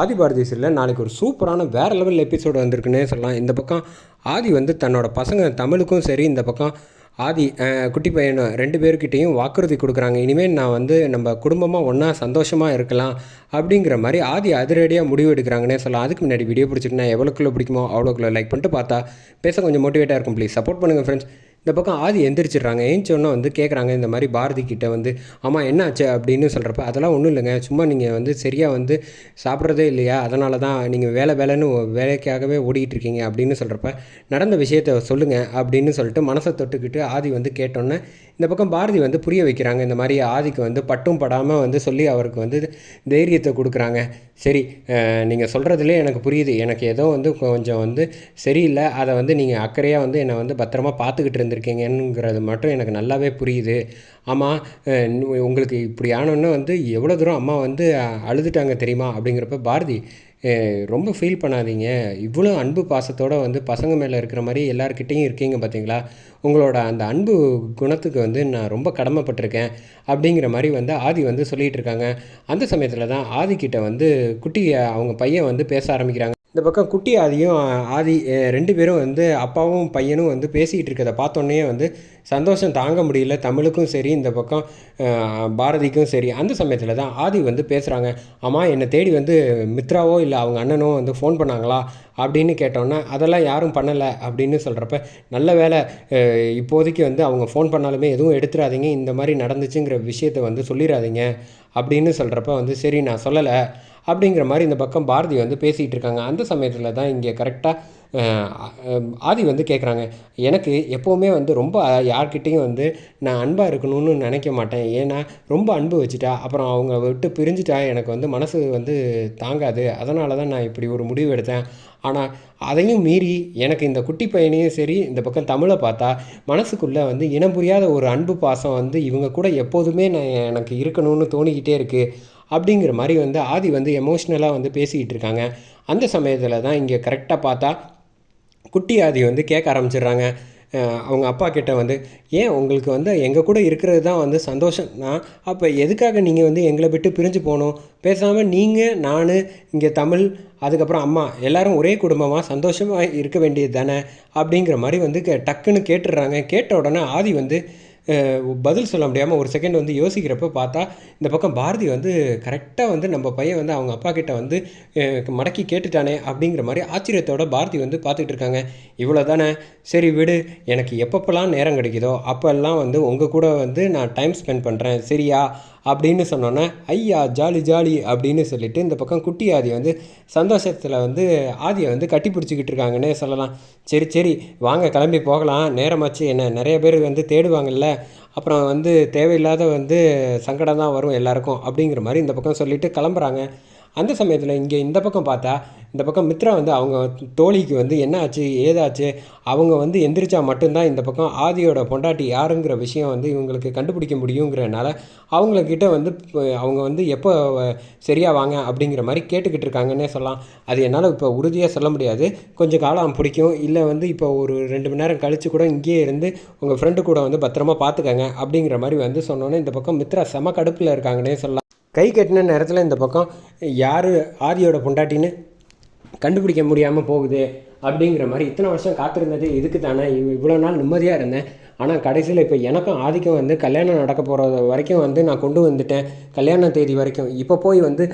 ஆதி பாரதி சீரியலில் நாளைக்கு ஒரு சூப்பரான வேறு லெவல் எபிசோடு வந்திருக்குன்னே சொல்லலாம். இந்த பக்கம் ஆதி வந்து தன்னோட பசங்க தமிழுக்கும் சரி இந்த பக்கம் ஆதி குட்டி பையனும் ரெண்டு பேர்கிட்டையும் வாக்குறுதி கொடுக்குறாங்க. இனிமேல் நான் வந்து நம்ம குடும்பமாக ஒன்றா சந்தோஷமாக இருக்கலாம் அப்படிங்கிற மாதிரி ஆதி அதிரடியாக முடிவு எடுக்கிறாங்கன்னே சொல்லலாம். அதுக்கு முன்னாடி வீடியோ பிடிச்சிருந்தா எவ்வளோக்குள்ளே பிடிக்குமோ அவ்வளோக்குள்ள லைக் பண்ணிட்டு பார்த்தா பேச கொஞ்சம் மோட்டிவேட்டாக இருக்கும். ப்ளீஸ் சப்போர்ட் பண்ணுங்கள் ஃப்ரெண்ட்ஸ் இந்த பக்கம் ஆதி எந்திரிச்சிடுறாங்க. ஏஞ்சோன்னா வந்து கேட்குறாங்க இந்த மாதிரி பாரதி கிட்ட வந்து ஆமாம் என்ன ஆச்சு அப்படின்னு சொல்கிறப்ப அதெல்லாம் ஒன்றும் இல்லைங்க. சும்மா நீங்கள் வந்து சரியாக வந்து சாப்பிட்றதே இல்லையா? அதனால தான் நீங்கள் வேலை வேலைன்னு வேலைக்காகவே ஓடிக்கிட்டு இருக்கீங்க. அப்படின்னு சொல்கிறப்ப நடந்த விஷயத்த சொல்லுங்கள் அப்படின்னு சொல்லிட்டு மனசை தொட்டுக்கிட்டு ஆதி வந்து கேட்டோன்னே இந்த பக்கம் பாரதி வந்து புரிய வைக்கிறாங்க. இந்த மாதிரி ஆதிக்கு வந்து பட்டும் படாமல் வந்து சொல்லி அவருக்கு வந்து தைரியத்தை கொடுக்குறாங்க. சரி நீங்கள் சொல்கிறதுலே எனக்கு புரியுது. எனக்கு ஏதோ வந்து கொஞ்சம் வந்து சரியில்லை. அதை வந்து நீங்கள் அக்கறையாக வந்து என்னை வந்து பத்திரமா பார்த்துக்கிட்டு இருந்திருக்கீங்கங்கிறது மட்டும் எனக்கு நல்லாவே புரியுது. ஆமாம் உங்களுக்கு இப்படி ஆனோன்னு வந்து எவ்வளோ தூரம் அம்மா வந்து அழுதுட்டாங்க தெரியுமா? அப்படிங்கிறப்ப பாரதி ரொம்ப ஃபீல் பண்ணாதீங்க. இவ்வளோ அன்பு பாசத்தோடு வந்து பசங்க மேலே இருக்கிற மாதிரி எல்லாருக்கிட்டேயும் இருக்கீங்க பார்த்தீங்களா உங்களோட அந்த அன்பு குணத்துக்கு வந்து நான் ரொம்ப கடமைப்பட்டிருக்கேன் அப்படிங்கிற மாதிரி வந்து ஆதி வந்து சொல்லிகிட்டு இருக்காங்க. அந்த சமயத்தில் தான் ஆதிக்கிட்ட வந்து குட்டியை அவங்க பையன் வந்து பேச ஆரம்பிக்கிறாங்க. இந்த பக்கம் குட்டி ஆதியும் ஆதி ரெண்டு பேரும் வந்து அப்பாவும் பையனும் வந்து பேசிக்கிட்டு இருக்கிறத பார்த்தோன்னே வந்து சந்தோஷம் தாங்க முடியல. தமிழுக்கும் சரி இந்த பக்கம் பாரதிக்கும் சரி அந்த சமயத்தில் தான் ஆதி வந்து பேசுகிறாங்க அம்மா என்னை தேடி வந்து மித்ராவோ இல்லை அவங்க அண்ணனோ வந்து ஃபோன் பண்ணாங்களா? அப்படின்னு கேட்டோன்னே அதெல்லாம் யாரும் பண்ணலை அப்படின்னு சொல்கிறப்ப நல்ல வேலை இப்போதைக்கு வந்து அவங்க ஃபோன் பண்ணாலுமே எதுவும் எடுத்துடாதீங்க இந்த மாதிரி நடந்துச்சுங்கிற விஷயத்தை வந்து சொல்லிடாதீங்க அப்படின்னு சொல்கிறப்ப வந்து சரி நான் சொல்லலை. அப்படிங்கிற மாதிரி இந்த பக்கம் பாரதி வந்து பேசிகிட்டு இருக்காங்க. அந்த சமயத்தில் தான் இங்கே கரெக்டாக ஆதி வந்து கேட்குறாங்க எனக்கு எப்போவுமே வந்து ரொம்ப யார்கிட்டேயும் வந்து நான் அன்பாக இருக்கணும்னு நினைக்க மாட்டேன். ஏன்னா ரொம்ப அன்பு வச்சுட்டா அப்புறம் அவங்க விட்டு பிரிஞ்சுட்டா எனக்கு வந்து மனசு வந்து தாங்காது. அதனால தான் நான் இப்படி ஒரு முடிவு எடுத்தேன். ஆனால் அதையும் மீறி எனக்கு இந்த குட்டி பையனையும் சரி இந்த பக்கம் தமிழை பார்த்தா மனசுக்குள்ளே வந்து இனம் புரியாத ஒரு அன்பு பாசம் வந்து இவங்க கூட எப்போதுமே நான் எனக்கு இருக்கணும்னு தோணிக்கிட்டே இருக்குது அப்படிங்கிற மாதிரி வந்து ஆதி வந்து எமோஷ்னலாக வந்து பேசிக்கிட்டு இருக்காங்க. அந்த சமயத்தில் தான் இங்கே கரெக்டாக பார்த்தா குட்டி ஆதி வந்து கேட்க ஆரம்பிச்சிடுறாங்க. அவங்க அப்பா கிட்ட வந்து ஏன் உங்களுக்கு வந்து எங்கள் கூட இருக்கிறது தான் வந்து சந்தோஷம்னா அப்போ எதுக்காக நீங்கள் வந்து எங்களை விட்டு பிரிஞ்சு போகணும்? பேசாமல் நீங்கள் நான் இங்கே தமிழ் அதுக்கப்புறம் அம்மா எல்லோரும் ஒரே குடும்பமாக சந்தோஷமாக இருக்க வேண்டியது தானே? அப்படிங்கிற மாதிரி வந்து டக்குன்னு கேட்டுடுறாங்க. கேட்ட உடனே ஆதி வந்து பதில் சொல்ல முடியாமல் ஒரு செகண்ட் வந்து யோசிக்கிறப்ப பார்த்தா இந்த பக்கம் பாரதி வந்து கரெக்டாக வந்து நம்ம பையன் வந்து அவங்க அப்பா கிட்ட வந்து மடக்கி கேட்டுட்டானே அப்படிங்கிற மாதிரி ஆச்சரியத்தோட பாரதி வந்து பார்த்துட்டு இருக்காங்க. இவ்வளோ தானே சரி விடு எனக்கு எப்பப்பெல்லாம் நேரம் கிடைக்குதோ அப்போல்லாம் வந்து உங்கள் கூட வந்து நான் டைம் ஸ்பெண்ட் பண்ணுறேன் சரியா? அப்படின்னு சொன்னோன்னே ஐயா ஜாலி ஜாலி அப்படின்னு சொல்லிட்டு இந்த பக்கம் குட்டி ஆதி வந்து சந்தோஷத்தில் வந்து ஆதியை வந்து கட்டி பிடிச்சிக்கிட்டு இருக்காங்கன்னே சொல்லலாம். சரி சரி வாங்க கிளம்பி போகலாம். நேரமாச்சு என்ன நிறைய பேர் வந்து தேடுவாங்கல்ல? அப்புறம் வந்து தேவையில்லாத வந்து சங்கடம் தான் வரும் எல்லாருக்கும் அப்படிங்கிற மாதிரி இந்த பக்கம் சொல்லிவிட்டு கிளம்புறாங்க. அந்த சமயத்தில் இங்கே இந்த பக்கம் பார்த்தா இந்த பக்கம் மித்ரா வந்து அவங்க தோழிக்கு வந்து என்ன ஆச்சு ஏதாச்சு அவங்க வந்து எந்திரிச்சா மட்டும்தான் இந்த பக்கம் ஆதியோட பொண்டாட்டி யாருங்கிற விஷயம் வந்து இவங்களுக்கு கண்டுபிடிக்க முடியுங்கிறனால அவங்கக்கிட்ட வந்து அவங்க வந்து எப்போ சரியாக வாங்க அப்படிங்கிற மாதிரி கேட்டுக்கிட்டு இருக்காங்கன்னே சொல்லலாம். அது என்னால் இப்போ உறுதியாக சொல்ல முடியாது. கொஞ்சம் காலம் பிடிக்கும். இல்லை வந்து இப்போ ஒரு ரெண்டு மணி நேரம் கழித்து கூட இங்கேயே இருந்து உங்கள் ஃப்ரெண்டு கூட வந்து பத்திரமா பார்த்துக்கங்க அப்படிங்கிற மாதிரி வந்து சொன்னோன்னே இந்த பக்கம் மித்ரா செம கடுப்பில் இருக்காங்கன்னே சொல்லலாம். கை கட்டின நேரத்தில் இந்த பக்கம் யார் ஆதியோட பொண்டாட்டின்னு கண்டுபிடிக்க முடியாமல் போகுது அப்படிங்கிற மாதிரி இத்தனை வருஷம் காத்திருந்தது இதுக்கு தானே. இவ் இவ்வளோ நாள் நிம்மதியாக இருந்தேன். ஆனால் கடைசியில் இப்போ எனக்கும் ஆதிக்கும் வந்து கல்யாணம் நடக்க போகிற வரைக்கும் வந்து நான் கொண்டு வந்துட்டேன். கல்யாண தேதி வரைக்கும். இப்போ போய் வந்து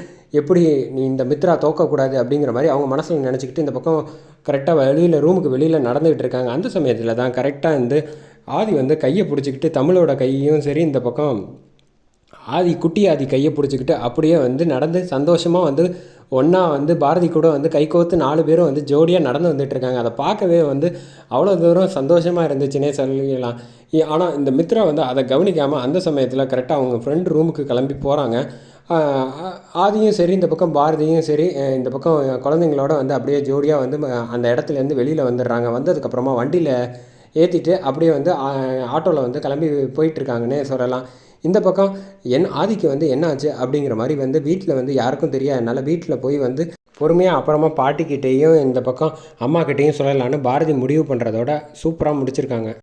எப்படி நீ இந்த மித்ரா தோக்கக்கூடாது அப்படிங்கிற மாதிரி அவங்க மனசில் நினச்சிக்கிட்டு இந்த பக்கம் கரெக்டாக வெளியில் ரூமுக்கு வெளியில் நடந்துக்கிட்டு இருக்காங்க. அந்த சமயத்தில் தான் கரெக்டாக வந்து ஆதி வந்து கையை பிடிச்சிக்கிட்டு தமிழோட கையும் சரி இந்த பக்கம் ஆதி குட்டி ஆதி கையை பிடிச்சிக்கிட்டு அப்படியே வந்து நடந்து சந்தோஷமாக வந்து ஒன்றா வந்து பாரதி கூட வந்து கைகோர்த்து நாலு பேரும் வந்து ஜோடியாக நடந்து வந்துட்டுருக்காங்க அதை பார்க்கவே வந்து அவ்வளோ தூரம் சந்தோஷமாக இருந்துச்சுன்னே சொல்லிக்கலாம் ஆனால் இந்த மித்ரா வந்து அதை கவனிக்காமல் அந்த சமயத்தில் கரெக்டாக அவங்க ஃப்ரெண்ட் ரூமுக்கு கிளம்பி போகிறாங்க ஆதியும் சரி இந்த பக்கம் பாரதியும் சரி இந்த பக்கம் குழந்தைங்களோட வந்து அப்படியே ஜோடியாக வந்து அந்த இடத்துலேருந்து வெளியில் வந்துடுறாங்க. வந்ததுக்கப்புறமா வண்டியில் ஏற்றிட்டு அப்படியே வந்து ஆட்டோவில் வந்து கிளம்பி போயிட்டுருக்காங்கன்னே சொல்லலாம். இந்த பக்கம் என் ஆதிக்கு வந்து என்ன ஆச்சு அப்படிங்கிற மாதிரி வந்து வீட்டில் வந்து யாருக்கும் தெரியாதனால வீட்டில் போய் வந்து பொறுமையாக அப்புறமா பாட்டிக்கிட்டேயும் இந்த பக்கம் அம்மாக்கிட்டேயும் சொல்லலான்னு பாரதி முடிவு பண்ணுறதோட சூப்பராக முடிச்சிருக்காங்க.